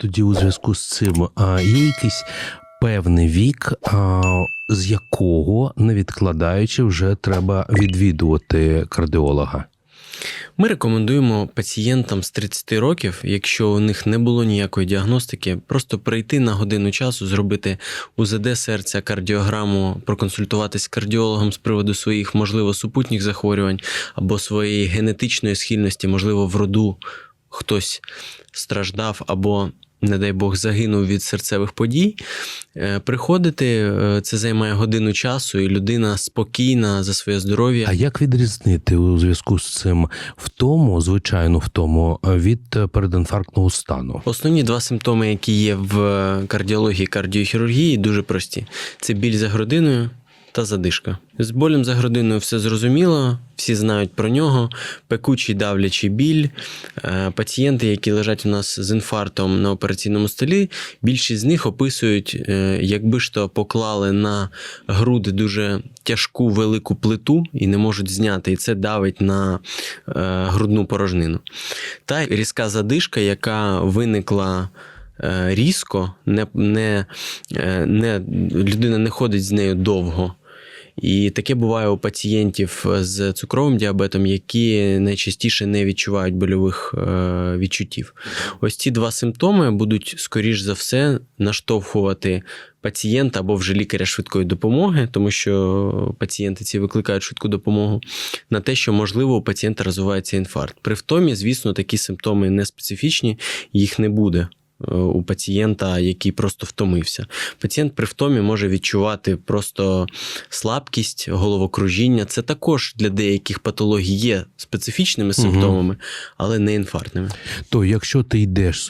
Тоді у зв'язку з цим є якийсь певний вік, з якого, не відкладаючи, вже треба відвідувати кардіолога. Ми рекомендуємо пацієнтам з 30 років, якщо у них не було ніякої діагностики, просто прийти на годину часу, зробити УЗД серця, кардіограму, проконсультуватись з кардіологом з приводу своїх, можливо, супутніх захворювань або своєї генетичної схильності, можливо, в роду хтось страждав або. Не дай Бог загинув від серцевих подій. Е, Приходити, е, це займає годину часу, і людина спокійна за своє здоров'я. А як відрізнити у зв'язку з цим втому, звичайну втому, від е, передінфарктного стану? Основні два симптоми, які є в кардіології кардіохірургії, дуже прості: це біль за грудиною та задишка. З болем за грудиною все зрозуміло, всі знають про нього. Пекучий давлячий біль. Е, Пацієнти, які лежать у нас з інфарктом на операційному столі, більшість з них описують, е, якби ж то поклали на груди дуже тяжку велику плиту і не можуть зняти, і це давить на е, грудну порожнину. Та різка задишка, яка виникла. Різко, не, не, не, людина не ходить з нею довго. І таке буває у пацієнтів з цукровим діабетом, які найчастіше не відчувають больових е, відчуттів. Ось ці два симптоми будуть, скоріш за все, наштовхувати пацієнта або вже лікаря швидкої допомоги, тому що пацієнти ці викликають швидку допомогу, на те, що можливо у пацієнта розвивається інфаркт. При втомі, звісно, такі симптоми не специфічні, їх не буде. Е, У пацієнта, який просто втомився. Пацієнт при втомі може відчувати просто слабкість, головокружіння. Це також для деяких патологій є специфічними симптомами, але не інфарктними. То якщо ти йдеш